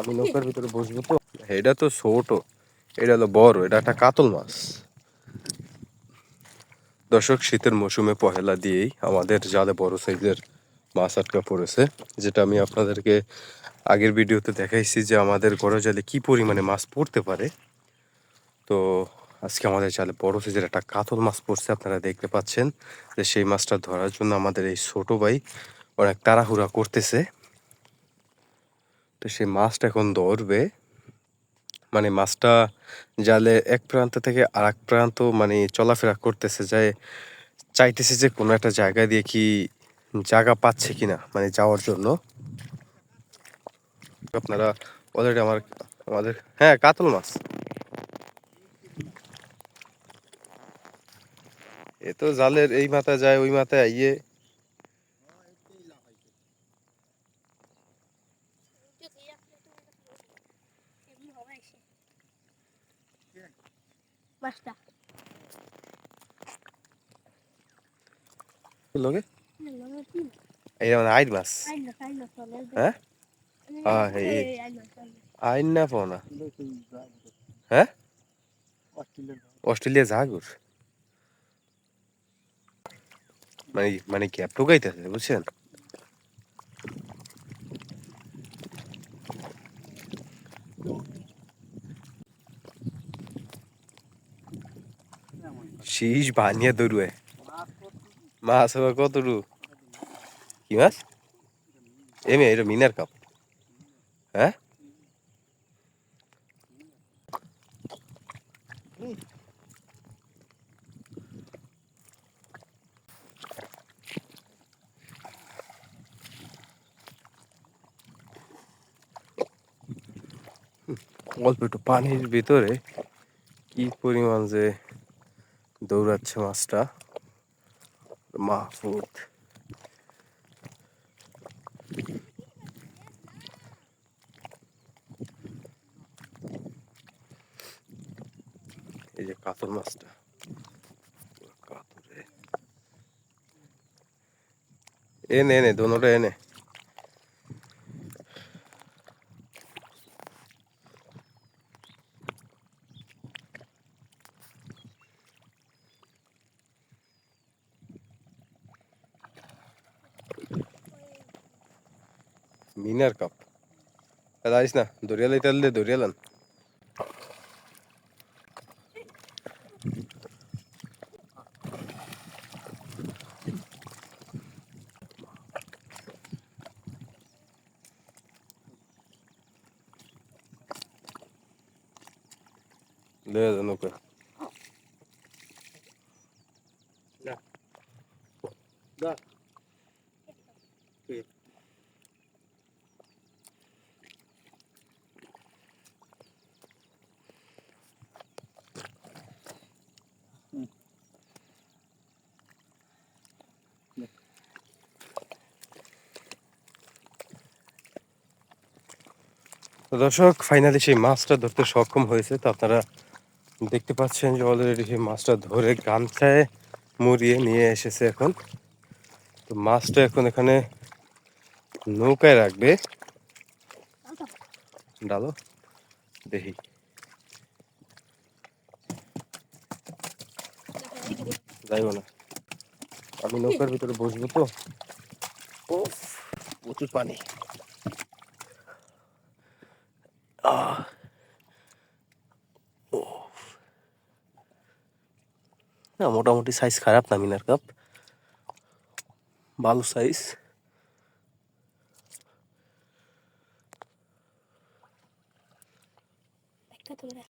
আমি নৌকার ভিতরে বসবো তো। এটা তো ছোট, এটা হলো বড়, এটা একটা কাতল মাছ। দর্শক, শীতের মৌসুমে পহেলা দিয়েই আমাদের জালে বড় সাইজের মাছ আটকা পড়েছে, যেটা আমি আপনাদেরকে আগের ভিডিওতে দেখাইছি যে আমাদের গড় জালে কি পরিমাণে মাছ পড়তে পারে। তো আজকে আমাদের জালে বড় সাইজের একটা কাতল মাছ পড়ছে, আপনারা দেখতে পাচ্ছেন যে সেই মাছটা ধরার জন্য আমাদের এই ছোট ভাই অনেক তাড়াহুড়া করতেছে। তো সেই মাছটা এখন ধরবে। মানে মাছটা জালে এক প্রান্ত থেকে আর এক প্রান্ত মানে চলাফেরা করতেছে, যায় চাইতেছে যে কোনো একটা জায়গা দিয়ে কি জায়গা পাচ্ছে কিনা মানে যাওয়ার জন্য। আপনারা অলরেডি আমার, আমাদের হ্যাঁ কাতল মাছ। এ তো জালের এই মাথায় যায়, ওই মাথায় ইয়ে মাছটা এটা মানে আইড মাছ হ্যাঁ? আইন না পাও না হ্যাঁ? অস্ট্রেলিয়া জাগুর মানে মানে গ্যাপ টোকাইতেছে বুঝছেন? শীষ বানিয়ে দৌড়ুয়ে মাছ হবে কতটু কি মাছ এমে এটা মিনার কাপ হ্যাঁ অল্প একটু পানির ভিতরে কি পরিমাণ যে দৌড়াচ্ছে মাছটা। মাহফুদ এই যে কাতল মাছটা। কাতরে এনে এনে দোনোটা এনে। మీనర్ కప్ అది ఆడిసిన దొరియలు అయితే వెళ్ళలేదు దొరియలను లేదు నువ్వు Да. তো দর্শক ফাইনালি সেই মাছটা ধরতে সক্ষম হয়েছে। তো আপনারা দেখতে পাচ্ছেন যে অলরেডি সেই মাছটা ধরে গামছায় মুড়িয়ে নিয়ে এসেছে এখন। তো মাছটা এখন এখানে নৌকায় রাখবে। ডালো, দেখি। যাইব না। আমি নৌকার ভিতরে বসবো তো। ও প্রচুর পানি আহ ও না মোটামুটি সাইজ খারাপ না মিনার কাপ ভালো সাইজ